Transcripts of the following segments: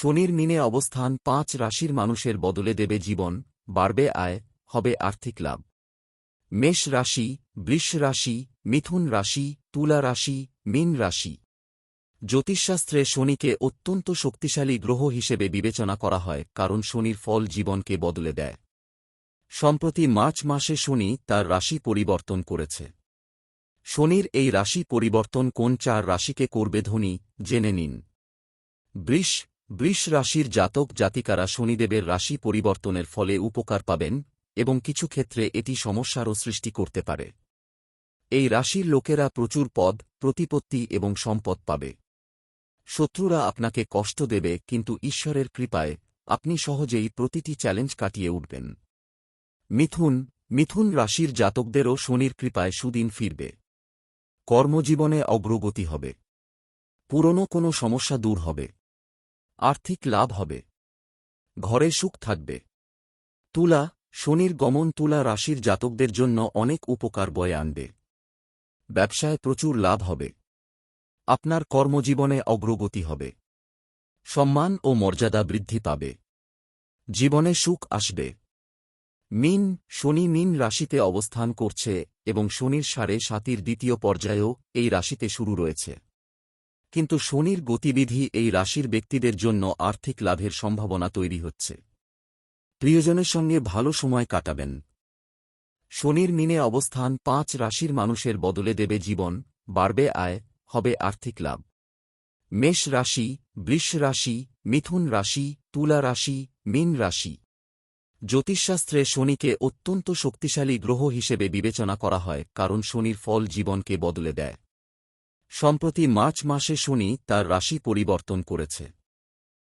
শনির মিনে অবস্থান পাঁচ রাশির মানুষের বদলে দেবে জীবন, বাড়বে আয়, হবে আর্থিক লাভ। মেষ রাশি, বৃষ রাশি, মিথুন রাশি, তুলা রাশি, মীন রাশি। জ্যোতিষশাস্ত্রে শনিকে অত্যন্ত শক্তিশালী গ্রহ হিসেবে বিবেচনা করা হয়, কারণ শনির ফল জীবনকে বদলে দেয়। সম্প্রতি মার্চ মাসে শনি তার রাশি পরিবর্তন করেছে। শনির এই রাশি পরিবর্তন কোন চার রাশিকে করবে ধনী, জেনে নিন। বৃষ বৃষ রাশির জাতক জাতিকারা শনিদেবের রাশি পরিবর্তনের ফলে উপকার পাবেন এবং কিছু ক্ষেত্রে এটি সমস্যারও সৃষ্টি করতে পারে। এই রাশির লোকেরা প্রচুর পদ, প্রতিপত্তি এবং সম্পদ পাবে। শত্রুরা আপনাকে কষ্ট দেবে কিন্তু ঈশ্বরের কৃপায় আপনি সহজেই প্রতিটি চ্যালেঞ্জ কাটিয়ে উঠবেন। মিথুন মিথুন রাশির জাতকদেরও শনির কৃপায় সুদিন ফিরবে। কর্মজীবনে অগ্রগতি হবে। পুরনো কোনো সমস্যা দূর হবে। আর্থিক লাভ হবে। ঘরে সুখ থাকবে। তুলা, শনির গমন তুলা রাশির জাতকদের জন্য অনেক উপকার বয়ে আনবে। ব্যবসায় প্রচুর লাভ হবে। আপনার কর্মজীবনে অগ্রগতি হবে। সম্মান ও মর্যাদা বৃদ্ধি পাবে। জীবনে সুখ আসবে। মিন, শনি মিন রাশিতে অবস্থান করছে এবং শনির সাড়ে সাতির দ্বিতীয় পর্যায়েও এই রাশিতে শুরু রয়েছে। কিন্তু শনির গতিবিধি এই রাশির ব্যক্তিদের জন্য আর্থিক লাভের সম্ভাবনা তৈরি হচ্ছে। প্রিয়জনের সঙ্গে ভালো সময় কাটাবেন। শনির মিনে অবস্থান পাঁচ রাশির মানুষের বদলে দেবে জীবন, বাড়বে আয়, হবে আর্থিক লাভ। মেষ রাশি, বৃষ রাশি, মিথুন রাশি, তুলা রাশি, মীন রাশি। জ্যোতিষশাস্ত্রে শনিকে অত্যন্ত শক্তিশালী গ্রহ হিসেবে বিবেচনা করা হয়, কারণ শনির ফল জীবনকে বদলে দেয়। সম্প্রতি মার্চ মাসে শনি তার রাশি পরিবর্তন করেছে।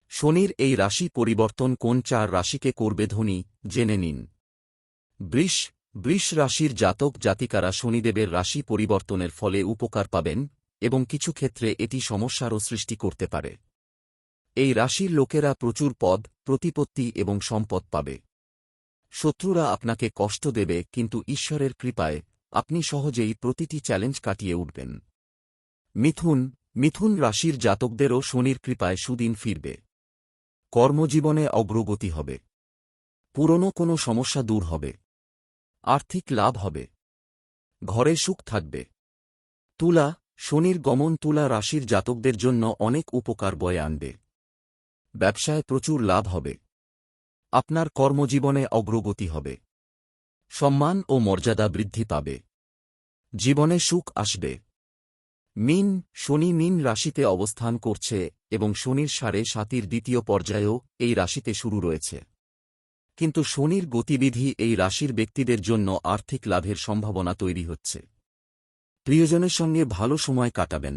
শনির এই রাশি পরিবর্তন কোন চার রাশিকে করবে ধনী, জেনে নিন। বৃষ বৃষ রাশির জাতক জাতিকারা শনিদেবের রাশি পরিবর্তনের ফলে উপকার পাবেন এবং কিছু ক্ষেত্রে এটি সমস্যারও সৃষ্টি করতে পারে। এই রাশির লোকেরা প্রচুর পদ, প্রতিপত্তি এবং সম্পদ পাবে। শত্রুরা আপনাকে কষ্ট দেবে, কিন্তু ঈশ্বরের কৃপায় আপনি সহজেই প্রতিটি চ্যালেঞ্জ কাটিয়ে উঠবেন। মিথুন মিথুন রাশির জাতকদেরও শনির কৃপায় সুদিন ফিরবে। কর্মজীবনে অগ্রগতি হবে। পুরনো কোনো সমস্যা দূর হবে। আর্থিক লাভ হবে। ঘরে সুখ থাকবে। তুলা, শনির গমন তুলা রাশির জাতকদের জন্য অনেক উপকার বয়ে আনবে। ব্যবসায় প্রচুর লাভ হবে। আপনার কর্মজীবনে অগ্রগতি হবে। সম্মান ও মর্যাদা বৃদ্ধি পাবে। জীবনে সুখ আসবে। মিন, শনি মিন রাশিতে অবস্থান করছে এবং শনির সাড়ে সাতির দ্বিতীয় পর্যায়েও এই রাশিতে শুরু রয়েছে। কিন্তু শনির গতিবিধি এই রাশির ব্যক্তিদের জন্য আর্থিক লাভের সম্ভাবনা তৈরি হচ্ছে। প্রিয়জনের সঙ্গে ভালো সময় কাটাবেন